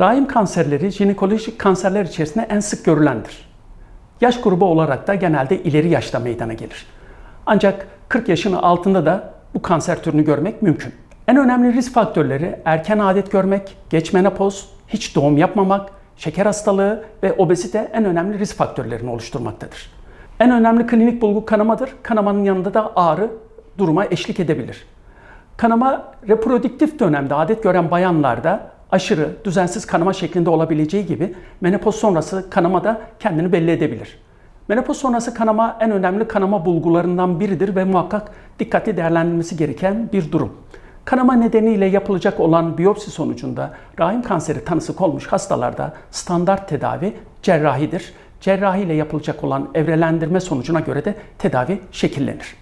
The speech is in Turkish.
Rahim kanserleri jinekolojik kanserler içerisinde en sık görülendir. Yaş grubu olarak da genelde ileri yaşta meydana gelir. Ancak 40 yaşın altında da bu kanser türünü görmek mümkün. En önemli risk faktörleri erken adet görmek, geç menopoz, hiç doğum yapmamak, şeker hastalığı ve obezite en önemli risk faktörlerini oluşturmaktadır. En önemli klinik bulgu kanamadır. Kanamanın yanında da ağrı duruma eşlik edebilir. Kanama reprodüktif dönemde adet gören bayanlarda aşırı, düzensiz kanama şeklinde olabileceği gibi menopoz sonrası kanama da kendini belli edebilir. Menopoz sonrası kanama en önemli kanama bulgularından biridir ve muhakkak dikkatli değerlendirilmesi gereken bir durum. Kanama nedeniyle yapılacak olan biyopsi sonucunda rahim kanseri tanısı konmuş hastalarda standart tedavi cerrahidir. Cerrahi ile yapılacak olan evrelendirme sonucuna göre de tedavi şekillenir.